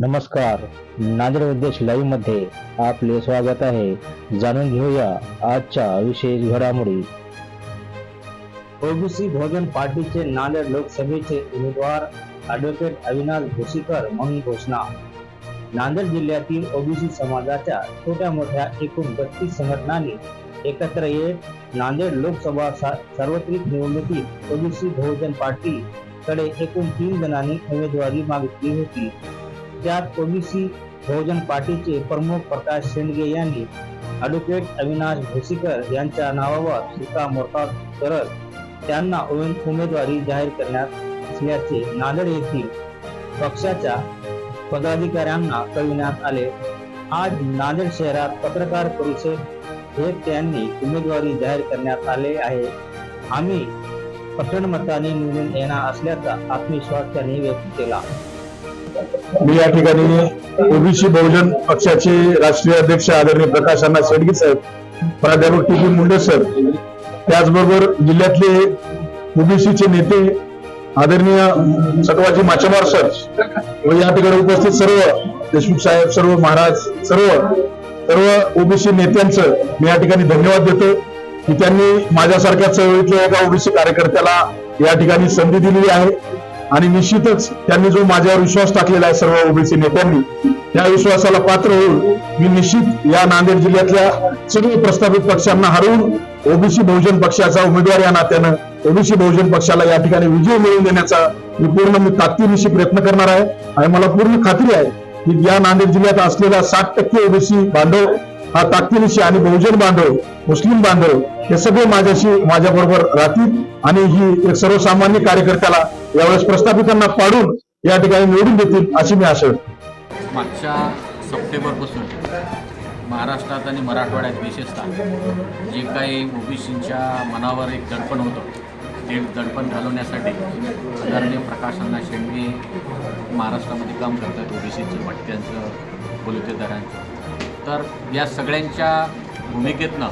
नमस्कार. नांदेड उद्देश लाईव्हमध्ये आपले स्वागत आहे. जाणून घेऊया आजच्या विशेष घडामोडी. ओबीसी भोजन पार्टीचे नांदेड लोकसभेचे उमेदवार ऍडव्होकेट अविनाश भोसीकर म्हणून घोषणा. नांदेड जिल्ह्यातील ओबीसी समाजाच्या छोट्या मोठ्या एकूण बत्तीस संघटनांनी एकत्र येत नांदेड लोकसभा सार्वत्रिक निवडणुकीत ओबीसी बहुजन पार्टी कडे एकूण तीन जणांनी उमेदवारी मागितली होती. त्यात ओबीसी बहुजन पार्टीचे प्रमुख प्रकाश शेंडगे यांनी ॲडव्होकेट अविनाश भोसीकर यांच्या नावावर शिक्कामोर्तब करत त्यांना उमेदवारी जाहीर करण्यात असल्याचे नांदेड येथील पक्षाच्या पदाधिकाऱ्यांना कळविण्यात आले. आज नांदेड शहरात पत्रकार परिषद घेत त्यांनी उमेदवारी जाहीर करण्यात आले आहे. आम्ही पठण मताने निवडून येणार असल्याचा आत्मविश्वास त्यांनी व्यक्त केला. मी या ठिकाणी ओबीसी बहुजन पक्षाचे राष्ट्रीय अध्यक्ष आदरणीय प्रकाश अण्णा शेडगे साहेब प्राध्यापक टी पी मुंडे सर त्याचबरोबर जिल्ह्यातले ओबीसीचे नेते आदरणीय सटवाजी माचेमार सर व या ठिकाणी उपस्थित सर्व देशमुख साहेब सर्व महाराज सर्व सर्व ओबीसी नेत्यांचं मी या ठिकाणी धन्यवाद देतो की त्यांनी माझ्यासारख्या चळवळीतल्या एका ओबीसी कार्यकर्त्याला या ठिकाणी संधी दिलेली आहे. आणि निश्चितच त्यांनी जो माझ्यावर विश्वास टाकलेला आहे सर्व ओबीसी नेत्यांनी त्या विश्वासाला पात्र होऊन मी निश्चित या नांदेड जिल्ह्यातल्या सर्व प्रस्तावित पक्षांना हरवून ओबीसी बहुजन पक्षाचा उमेदवार या नात्यानं ओबीसी बहुजन पक्षाला या ठिकाणी विजय मिळवून देण्याचा मी पूर्ण मी ताकदीनिशी प्रयत्न करणार आहे. आणि मला पूर्ण खात्री आहे की या नांदेड जिल्ह्यात असलेला साठ टक्के ओबीसी बांधव हा ताकदीनिशी आणि बहुजन बांधव मुस्लिम बांधव हे सगळे माझ्याशी माझ्या बरोबर राहतील. आणि ही एक सर्वसामान्य कार्यकर्त्याला यावेळेस प्रस्थापितांना पाडून या ठिकाणी निवडून देतील अशी मी आशा मागच्या सप्टेंबरपासून महाराष्ट्रात आणि मराठवाड्यात विशेषतः जे काही ओबीसींच्या मनावर एक दडपण होतं ते दडपण घालवण्यासाठी आदरणीय प्रकाश अण्णा शेंडगे महाराष्ट्रामध्ये काम करतात ओबीसीचं भटक्यांचं बोलतेदारांचं. तर या सगळ्यांच्या भूमिकेतनं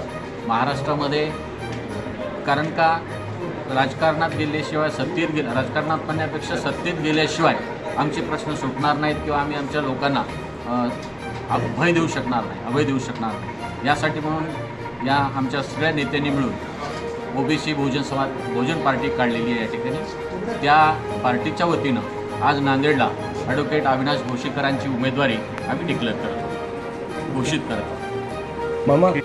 महाराष्ट्रामध्ये कारण का राजकारणात गेल्याशिवाय सत्तेत गेल्या राजकारणात म्हणण्यापेक्षा सत्तेत गेल्याशिवाय आमचे प्रश्न सुटणार नाहीत किंवा आम्ही आमच्या लोकांना अभय देऊ शकणार नाही अभय देऊ शकणार नाही. यासाठी म्हणून या आमच्या सगळ्या नेत्यांनी मिळून ओबीसी बहुजन समाज बहुजन पार्टी काढलेली आहे या ठिकाणी. त्या पार्टीच्या वतीनं आज नांदेडला ॲडव्होकेट अविनाश भोशीकरांची उमेदवारी आम्ही डिक्लेअर करतो. घोषित करतो.